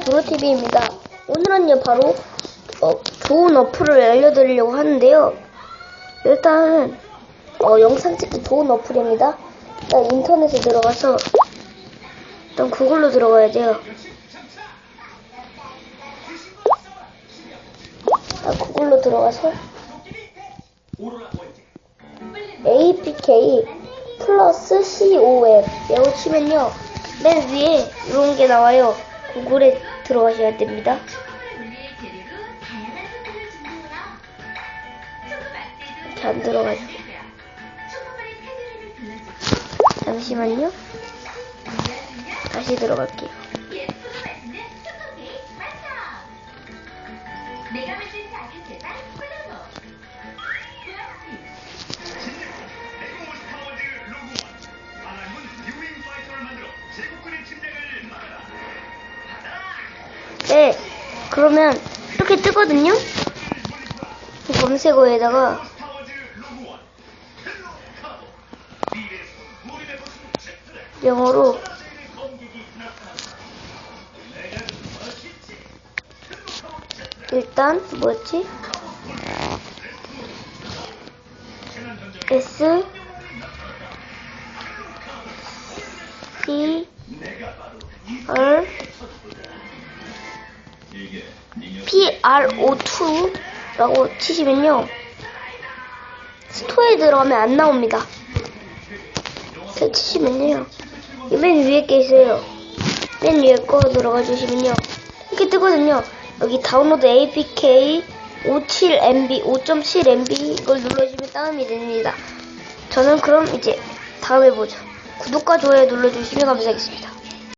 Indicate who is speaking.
Speaker 1: 도로TV입니다. 오늘은요, 바로, 어, 좋은 어플을 알려드리려고 하는데요. 일단은, 어, 영상 찍기 좋은 어플입니다. 일단 인터넷에 들어가서, 일단 구글로 들어가야 돼요. 일단 구글로 들어가서, APK 플러스 COM 이라고 치면요 맨 위에 이런 게 나와요 구글에 들어가셔야 됩니다 이렇게 안 들어가요 잠시만요 다시 들어갈게요
Speaker 2: 내가 만든 작은 세상
Speaker 1: 네 그러면 이렇게 뜨거든요? 이 검색어에다가. 영어로. 일단 뭐였지? S C R P R O 2라고 치시면요 스토어에 들어가면 안 나옵니다. 이렇게 치시면요 이맨 위에 게 있어요. 맨 위에 거 들어가 주시면요 이렇게 뜨거든요. 여기 다운로드 APK 57MB, 5.7MB 이걸 눌러주시면 다운이 됩니다. 저는 그럼 이제 다음에 보죠. 구독과 좋아요 눌러주시면 감사하겠습니다.